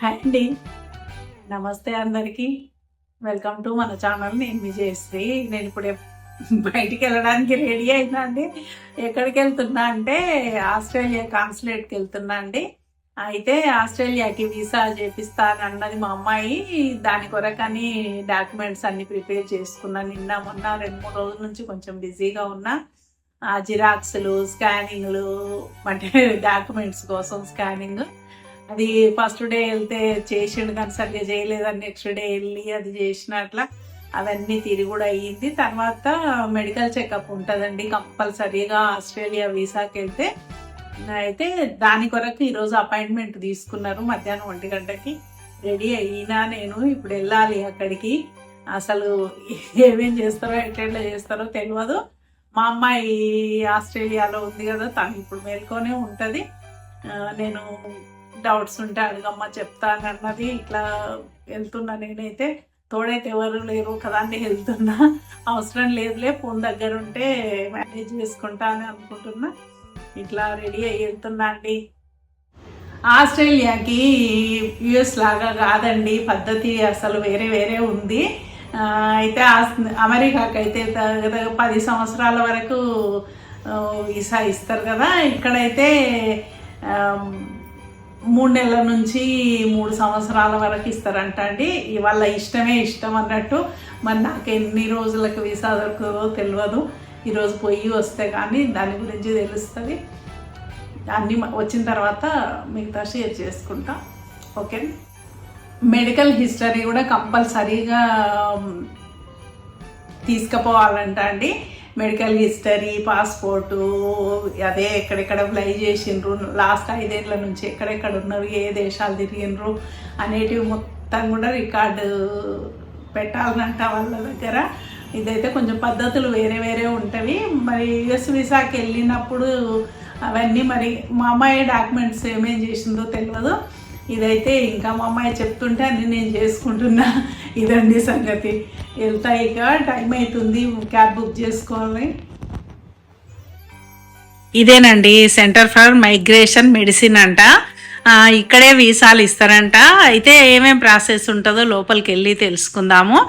Hi అండి. నమస్తే అందరికీ. వెల్కమ్ టు మన ఛానల్ నేను విజయశ్రీ. నేను ఇప్పుడే బయటికి వెళ్ళడానికి రెడీ అయినా అండి. ఎక్కడికి వెళ్తున్నా అంటే ఆస్ట్రేలియా కాన్సులేట్కి వెళ్తున్నా అండి. అయితే ఆస్ట్రేలియాకి వీసా చేపిస్తాను అన్నది మా అమ్మాయి. దాని కొరకని డాక్యుమెంట్స్ అన్ని ప్రిపేర్ చేసుకున్నా. నిన్న మొన్న రెండు మూడు రోజుల నుంచి కొంచెం బిజీగా ఉన్నా. ఆ జిరాక్స్లు స్కానింగ్లు అంటే డాక్యుమెంట్స్ కోసం స్కానింగ్ అది ఫస్ట్ డే వెళ్తే చేసిండు కానీ సరిగ్గా చేయలేదని నెక్స్ట్ డే వెళ్ళి అది చేసిన అట్లా అవన్నీ తిరిగి కూడా అయ్యింది. తర్వాత మెడికల్ చెకప్ ఉంటుందండి కంపల్సరీగా ఆస్ట్రేలియా వీసాకి వెళ్తే. అయితే దాని కొరకు ఈరోజు అపాయింట్మెంట్ తీసుకున్నారు మధ్యాహ్నం ఒంటి గంటకి. రెడీ అయినా నేను ఇప్పుడు వెళ్ళాలి అక్కడికి. అసలు ఏమేం చేస్తారో ఎట్లా చేస్తారో తెలియదు మా అమ్మాయి ఆస్ట్రేలియాలో ఉంది కదా తను ఇప్పుడు మేల్కొనే ఉంటుంది. నేను డౌట్స్ ఉంటే అడగమ్మ చెప్తాను అన్నది ఇట్లా వెళ్తున్నా నేనైతే. తోడైతే ఎవరు లేరు కదా అని వెళ్తున్నా. అవసరం లేదులే ఫోన్ దగ్గర ఉంటే మేనేజ్ చేసుకుంటా అని అనుకుంటున్నా. ఇట్లా రెడీ అయ్యి వెళ్తున్నా అండి. ఆస్ట్రేలియాకి యుఎస్ లాగా కాదండి. పద్ధతి అసలు వేరే వేరే ఉంది. అయితే అమెరికాకి అయితే పది సంవత్సరాల వరకు వీసా ఇస్తారు కదా. ఇక్కడైతే మూడు నెలల నుంచి మూడు సంవత్సరాల వరకు ఇస్తారంట అండి. ఇవాళ వాళ్ళ ఇష్టమే ఇష్టం అన్నట్టు. మరి నాకు ఎన్ని రోజులకు వీసా దొరుకుతుందో తెలియదు ఈరోజు పోయి వస్తే కానీ దాని గురించి తెలుస్తుంది. అన్నీ వచ్చిన తర్వాత మిగతా షేర్ చేసుకుంటా. ఓకే? మెడికల్ హిస్టరీ కూడా కంపల్సరీగా తీసుకుపోవాలంట అండి. మెడికల్ హిస్టరీ పాస్పోర్టు అదే ఎక్కడెక్కడ ఫ్లై చేసిండ్రు లాస్ట్ ఐదేళ్ళ నుంచి ఎక్కడెక్కడ ఉన్నారు ఏ దేశాలు తిరిగిండ్రు అనేటివి మొత్తం కూడా రికార్డు పెట్టాలనంట వాళ్ళ దగ్గర. ఇదైతే కొంచెం పద్ధతులు వేరే వేరే ఉంటవి. మరి యుఎస్ వీసాకి వెళ్ళినప్పుడు అవన్నీ మరి మా అమ్మాయి డాక్యుమెంట్స్ ఏమేం చేసిందో తెలియదు ఇదైతే ఇంకా మా అమ్మాయి చెప్తుంటే అన్ని నేను చేసుకుంటున్నా. ఇదండి సంగతి. వెళ్తా ఇక టైం అవుతుంది క్యాబ్ బుక్ చేసుకోవాలి. ఇదేనండి సెంటర్ ఫర్ మైగ్రేషన్ మెడిసిన్ అంట. ఇక్కడే వీసాలు ఇస్తారంట. అయితే ఏమేం ప్రాసెస్ ఉంటుందో లోపలికి వెళ్ళి తెలుసుకుందాము.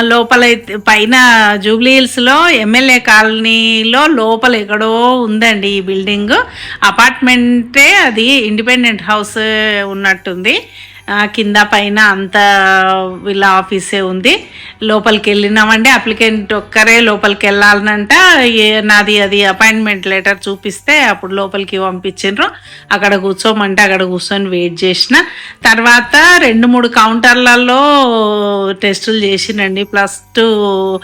లోపల అయితే- పైన జూబ్లీ హిల్స్లో ఎమ్మెల్యే కాలనీలో లోపల ఎక్కడో ఉందండి ఈ బిల్డింగ్. అపార్ట్మెంటే అది ఇండిపెండెంట్ హౌస్ ఉన్నట్టుంది. కింద పైన అంత ఇలా ఆఫీసే ఉంది. లోపలికి వెళ్ళినామండి. అప్లికెంట్ ఒక్కరే లోపలికి వెళ్ళాలనంట. ఏ- నాది అది అపాయింట్మెంట్ లెటర్ చూపిస్తే అప్పుడు లోపలికి పంపించిండ్రు. అక్కడ కూర్చోమంటే అక్కడ కూర్చొని వెయిట్ చేసిన. తర్వాత రెండు మూడు కౌంటర్లలో టెస్టులు చేసినండి ప్లస్ టూ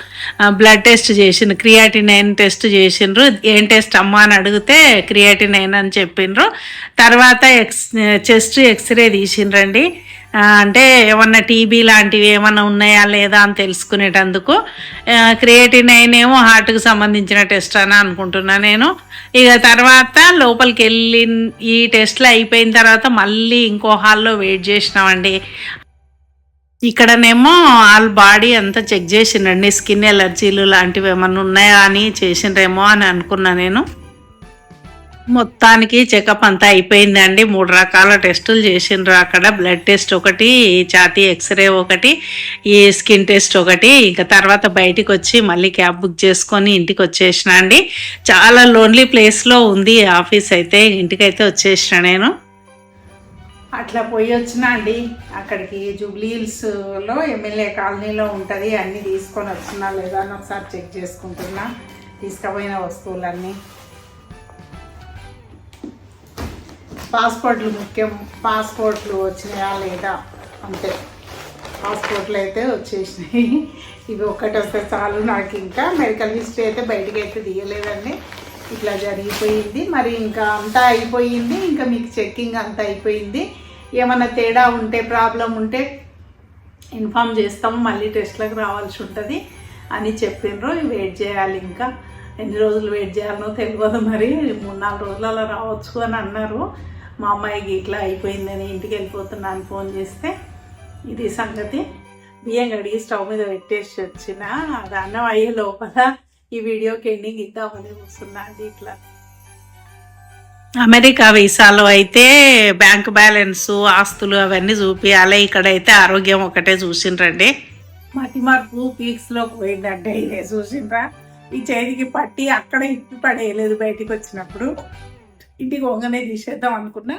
బ్లడ్ టెస్ట్ చేసిన క్రియాటినైన్ టెస్ట్ చేసిండ్రు. ఏం టెస్ట్ అమ్మా అని అడిగితే క్రియాటినైన్ అని చెప్పిండ్రు తర్వాత ఎక్స్ చెస్ట్ ఎక్స్రే తీసిండ్రండి. అంటే ఏమన్నా టీబీ లాంటివి ఏమన్నా ఉన్నాయా లేదా అని తెలుసుకునేటందుకు క్రియేటినైన్ ఏమో హార్ట్కి సంబంధించిన టెస్ట్ అని అనుకుంటున్నా నేను. ఇక తర్వాత లోపలికి వెళ్ళి ఈ టెస్ట్లు అయిపోయిన తర్వాత మళ్ళీ ఇంకో హాల్లో వెయిట్ చేసినామండి. ఇక్కడనేమో వాళ్ళ బాడీ అంతా చెక్ చేసిండండి స్కిన్ ఎలర్జీలు లాంటివి ఏమన్నా ఉన్నాయా అని చేసిండ్రేమో అని అనుకున్నా నేను. మొత్తానికి చెకప్ అంతా అయిపోయిందండి. మూడు రకాల టెస్టులు చేసిండ్రు అక్కడ. బ్లడ్ టెస్ట్ ఒకటి ఛాతీ ఎక్స్రే ఒకటి ఈ స్కిన్ టెస్ట్ ఒకటి. ఇంకా తర్వాత బయటికి వచ్చి మళ్ళీ క్యాబ్ బుక్ చేసుకొని ఇంటికి వచ్చేసిన అండి. చాలా లోన్లీ ప్లేస్లో ఉంది ఆఫీస్ అయితే. ఇంటికైతే వచ్చేసిన నేను. అట్లా పోయి వచ్చిన అండి. అక్కడికి జూబ్లీ హిల్స్లో ఎమ్మెల్యే కాలనీలో ఉంటుంది. అన్నీ తీసుకొని వచ్చినా లేదా అని ఒకసారి చెక్ చేసుకుంటున్నా. తీసుకుపోయిన వస్తువులన్నీ. పాస్పోర్ట్లు ముఖ్యం. పాస్పోర్ట్లు వచ్చినాయా లేదా? అంతే. పాస్పోర్ట్లు అయితే వచ్చేసినాయి. ఇవి ఒక్కటి వస్తే చాలు నాకు ఇంకా. మెడికల్ హిస్టరీ అయితే బయటకు అయితే తీయలేదండి. ఇట్లా జరిగిపోయింది. మరి ఇంకా అంతా అయిపోయింది. ఇంకా మీకు చెక్కింగ్ అంతా అయిపోయింది. ఏమైనా తేడా ఉంటే ప్రాబ్లం ఉంటే ఇన్ఫామ్ చేస్తాము. మళ్ళీ టెస్ట్లకు రావాల్సి ఉంటుంది అని చెప్పిండ్రు వెయిట్ చేయాలి ఇంకా. ఎన్ని రోజులు వెయిట్ చేయాలనో తెలియదు మరి. మూడు నాలుగు రోజులు అలా రావచ్చు అని అన్నారు. మా అమ్మాయికి ఇట్లా అయిపోయిందని ఇంటికి వెళ్ళిపోతున్నాను ఫోన్ చేస్తే ఇది సంగతి. బియ్యం కడిగి స్టవ్ మీద పెట్టేసి వచ్చిన అది అన్నం అయ్యే లోపల ఈ వీడియోకి ఎండింగ్ ఇద్దామని కూర్చున్నా అది ఇట్లా. అమెరికా వీసాలో అయితే బ్యాంక్ బ్యాలెన్స్ ఆస్తులు అవన్నీ చూపించాలి ఇక్కడైతే ఆరోగ్యం ఒకటే చూసిండ్రండి. మతి మార్పు పీక్స్లో పోయిందంటే ఇదే చూసిండ్రా. ఈ చేతికి పట్టి అక్కడ ఇప్పి పడేయలేదు బయటికి వచ్చినప్పుడు. ఇంటికి వంగనే తీసేద్దాం అనుకున్నా.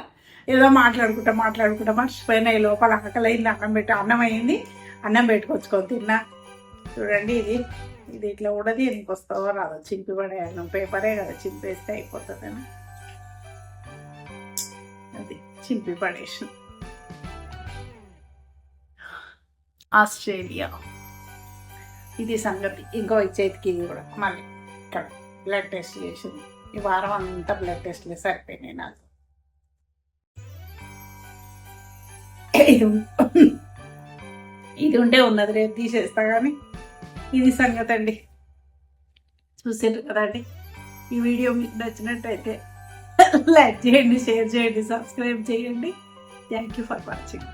ఏదో మాట్లాడుకుంటా మాట్లాడుకుంటా మర్చిపోయినా ఈ లోపల అయింది అన్నం పెట్టి అన్నం అయింది అన్నం పెట్టుకొచ్చుకొని తిన్నా. చూడండి ఇది ఇది ఇట్లా ఉడది ఎందుకు వస్తావో రాదు. చింపి పడేయాలి పేపరే కదా చింపేస్తే అయిపోతుందని. అది చింపి పడేసి ఆస్ట్రేలియా. ఇది సంగతి. ఇంకో చేతికి ఇది కూడా. మళ్ళీ ఇక్కడ. బ్లడ్ టెస్ట్ చేసింది. ఈ వారం అంతా బ్లడ్ టెస్ట్లే సరిపోయినాయి నాకు. ఇది ఇది ఉంటే ఉన్నది రేపు తీసేస్తా కానీ ఇది సంగతి అండి. చూసారు కదండి ఈ వీడియో మీకు నచ్చినట్టయితే లైక్ చేయండి షేర్ చేయండి సబ్స్క్రైబ్ చేయండి. Thank you for watching.